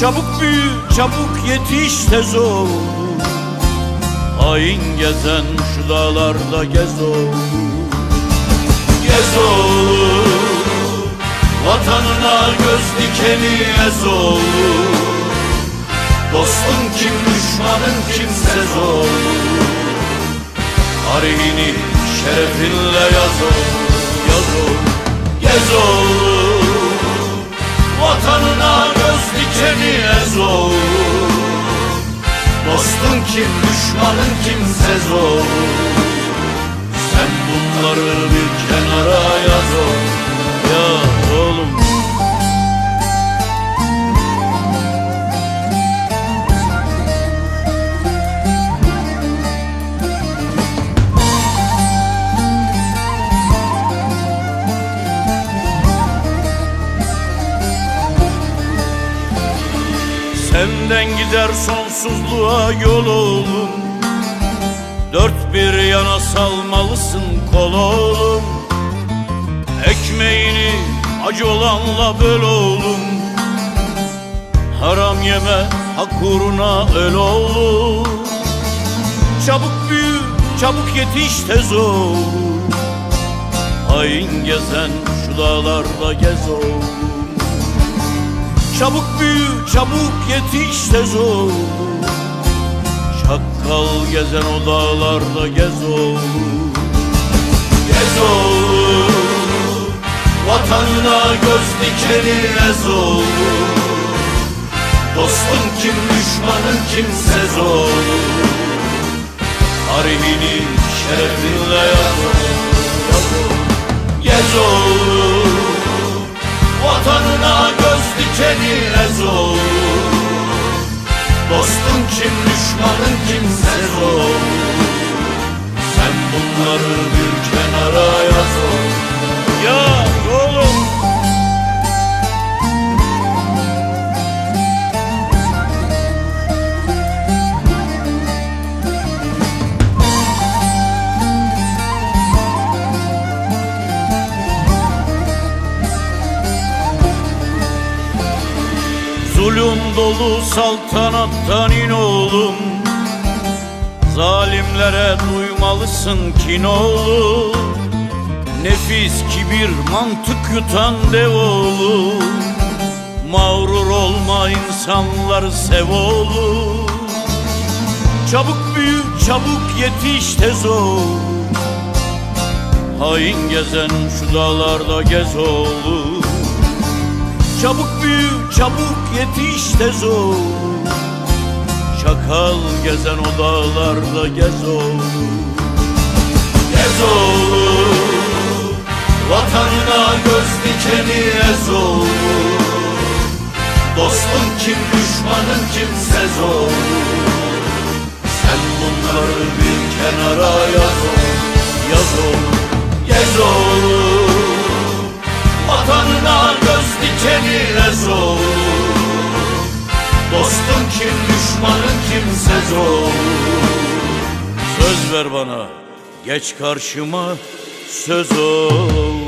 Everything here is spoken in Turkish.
Çabuk büyü çabuk yetiş tez oğlum Hain gezen şu dağlarda gez oğlum Gez oğlum Vatanına göz dikeni ez oğlum Dostun kim düşmanın kimsez oğlum Tarihini şerefinle yaz oğlum Yaz oğlum Gez oğlum Vatanına göz dikeni ez oğlum Dostun kim, düşmanın kimsez oğlum Sen bunları bir kenara yaz Senden gider sonsuzluğa yol oğlum. Dört bir yana salmalısın kol oğlum. Ekmeğini acı olanla böl oğlum. Haram yeme hak uğruna öl oğlum. Çabuk büyü çabuk yetiş tez oğlum. Hain gezen şu dağlarda gez oğlum Çabuk büyü, çabuk yetiş tez ol Çakkal gezen o dağlarda gez oğlum. Gez oğlum. Vatanına göz dikeni ez oğlum. Dostun kim, düşmanın kimsez oğlum. Tarihini şerefinle yaz oğlum. Gez oğlum ez oğlum Dostun kim düşmanın kimsez oğlum Sen bunları bir kenara yaz Zulüm dolu saltanattan in oğlum. Zalimlere duymalısın kin oğlum Nefis kibir mantık yutan dev oğlum. Mağrur olma insanları sev oğlum. Çabuk büyü çabuk yetiş tez oğlum Hain gezen şu dağlarda gez oğlum Çabuk büyü, çabuk yetiş tez ol Çakal gezen o dağlarda gez oğlum. Gez oğlum. Vatanına göz dikeni ez oğlum. Dostun kim, düşmanın kimsez oğlum. Sen bunları bir kenara kimsez oğlum Söz ver bana, geç karşıma söz ol